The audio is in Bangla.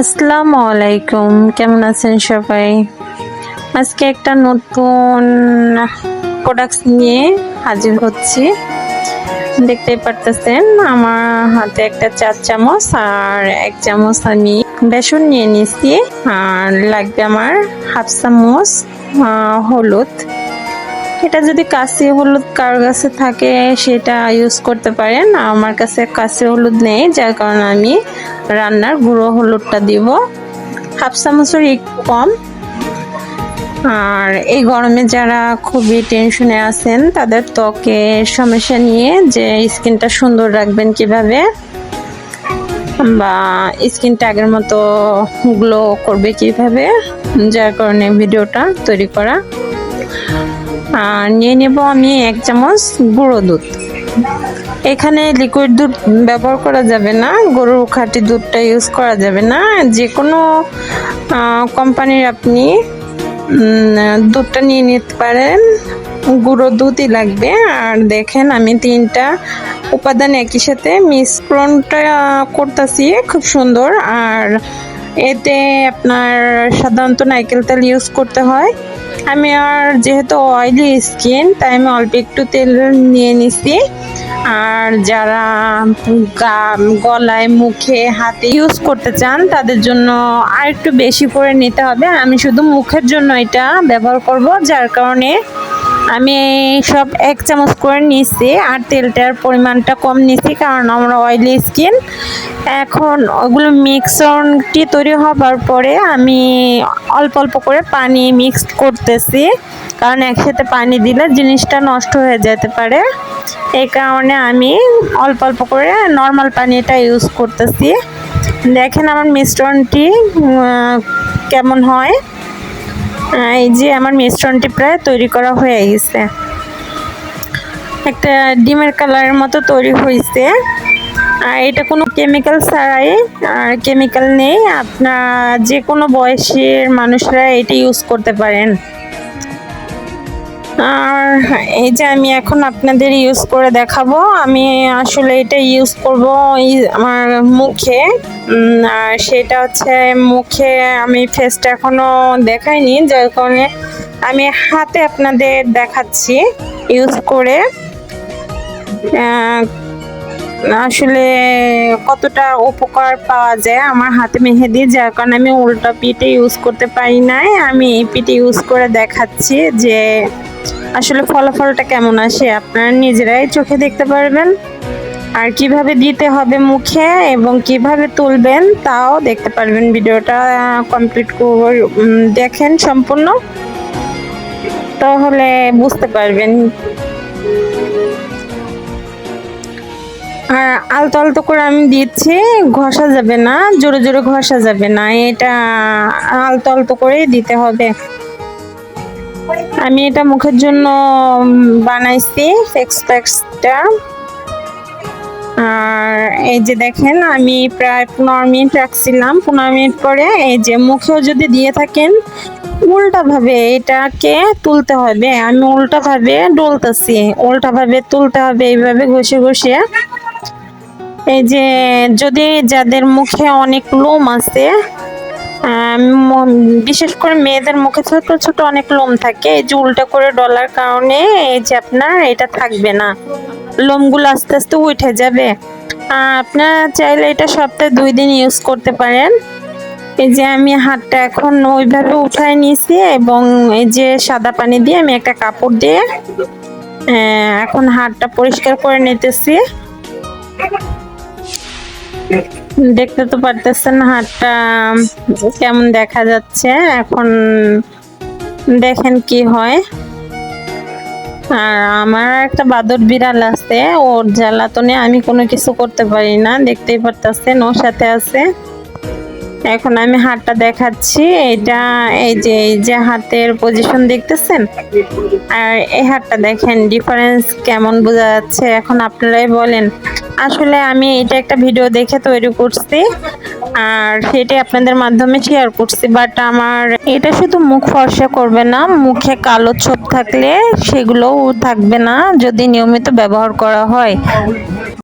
আসসালামু আলাইকুম কেমন আছেন সবাই? আজকে একটা নতুন প্রোডাক্টস নিয়ে হাজির হচ্ছি। দেখতেই পারতেছেন, আমার হাতে একটা চার চামচ আর এক চামচ আমি বেসন নিয়ে নিছি আর লাগবে আমার হাফ চামচ হলুদ। এটা যদি কাশি হলুদ কারোর কাছে থাকে, সেটা ইউজ করতে পারেন। আমার কাছে কাশি হলুদ নেই, যার কারণে আমি রান্নার গুঁড়ো হলুদটা দিব। হাফ চামচের একটু কম। আর এই গরমে যারা খুবই টেনশনে আছেন, তাদের ত্বকের সমস্যা নিয়ে যে স্কিনটা সুন্দর রাখবেন কীভাবে, বা স্কিনটা আগের মতো গ্লো করবে কীভাবে, যার কারণে ভিডিওটা তৈরি করা। আর নিয়ে নেব আমি এক চামচ গুঁড়ো দুধ। এখানে লিকুইড দুধ ব্যবহার করা যাবে না, গরুর খাঁটি দুধটা ইউজ করা যাবে না। যে কোনো কোম্পানির আপনি দুধটা নিয়ে নিতে পারেন। গুঁড়ো দুধই লাগবে। আর দেখেন আমি তিনটা উপাদান একই সাথে মিশ্রণটা করতেছি, খুব সুন্দর। আর এতে আপনার সাধারণত নারকেল তেল ইউজ করতে হয়। আমি আর যেহেতু অয়েলি স্কিন তাই আমি অল্প একটু তেল নিয়ে নিছি। আর যারা গলায়, মুখে, হাতে ইউজ করতে চান, তাদের জন্য আর একটু বেশি করে নিতে হবে। আমি শুধু মুখের জন্য এটা ব্যবহার করব, যার কারণে আমি সব এক চামচ করে নিচ্ছি আর তেলটার পরিমাণটা কম নিচ্ছি কারণ আমরা অয়েলি স্কিন এখন ওগুলো মিক্সনটি তৈরি হবার পরে আমি অল্প অল্প করে পানি মিক্সড করতেছি। কারণ একসাথে পানি দিলে জিনিসটা নষ্ট হয়ে যেতে পারে। এই কারণে আমি অল্প অল্প করে নর্মাল পানিটা ইউজ করতেছি। দেখেন আমার মিশ্রণটি কেমন হয়। এই যে আমার মিশ্রণটি প্রায় তৈরি করা হয়ে গেছে। একটা ডিমের কালারের মতো তৈরি হয়েছে। আর এটা কোনো কেমিক্যাল ছাড়াই আর কেমিক্যাল নেই। আপনার যে কোনো বয়সের মানুষরা এটা ইউজ করতে পারেন। আর এই যে আমি এখন আপনাদের ইউজ করে দেখাবো, আমি আসলে এটা ইউজ করব আমার মুখে। আর সেটা হচ্ছে মুখে আমি ফেসটা এখনও দেখাইনি, যার কারণে আমি হাতে আপনাদের দেখাচ্ছি ইউজ করে। আসলে কতটা উপকার পাওয়া যায় আমার হাতে মেহেদি, যার কারণে আমি উল্টা পিঠে ইউজ করতে পারি নাই। আমি এই পিঠে ইউজ করে দেখাচ্ছি যে আসলে ফলাফলটা কেমন আসে। আপনারা নিজেরাই চোখে দেখতে পারবেন। আর কীভাবে দিতে হবে মুখে এবং কীভাবে তুলবেন তাও দেখতে পারবেন। ভিডিওটা কমপ্লিট দেখেন সম্পূর্ণ। তাহলে বুঝতে পারবেন আলতো আলতো করে আমি দিচ্ছি ঘষা যাবে না, জোরে জোরে ঘষা যাবে না, এটা আলতো আলতো করেই দিতে হবে। আমি এটা মুখের জন্য বানাইছি ফেক্স প্যাক্সটা আর এই যে দেখেন, আমি প্রায় পনেরো মিনিট রাখছিলাম, পনেরো মিনিট পরে এই যে মুখেও যদি দিয়ে থাকেন উল্টা ভাবে এটাকে তুলতে হবে। আমি উল্টা ভাবে ডলতেছি উল্টা ভাবে তুলতে হবে, এইভাবে ঘষে ঘষে। এই যে যদি যাদের মুখে অনেক লোম আছে বিশেষ করে মেয়েদের মুখে ছোট ছোট অনেক লোম থাকে, এই যে উল্টা করে ডলার কারণে এই যে আপনার এটা থাকবে না। লোমগুলো আস্তে আস্তে উঠে যাবে। আপনারা চাইলে এটা সপ্তাহে দুই দিন ইউজ করতে পারেন। এই যে আমি হাতটা এখন ওইভাবে উঠায় নিয়েছি এবং এই যে সাদা পানি দিয়ে আমি একটা কাপড় দিয়ে এখন হাতটা পরিষ্কার করে নিতেছি। দেখতে তো পারতেছেন হাতটা কেমন দেখা যাচ্ছে। এখন দেখেন কি হয়। আর আমার একটা বাদর বিড়াল আছে, ওর জ্বালাতনে আমি কোনো কিছু করতে পারি না, দেখতেই পারতেছেন ওর সাথে আছে। এখন আমি হাতটা দেখাচ্ছি, এটা এই যে এই যে হাতের পজিশন দেখতেছেন? আর এই হাতটা দেখেন ডিফারেন্স কেমন বোঝা যাচ্ছে? এখন আপনারাই বলেন আসলে আমি এটা একটা ভিডিও দেখে তৈরি করছি আর সেটাই আপনাদের মাধ্যমে শেয়ার করছি বাট আমার এটা শুধু মুখ ফর্সা করবে না, মুখে কালো ছোপ থাকলে সেগুলোও থাকবে না যদি নিয়মিত ব্যবহার করা হয়।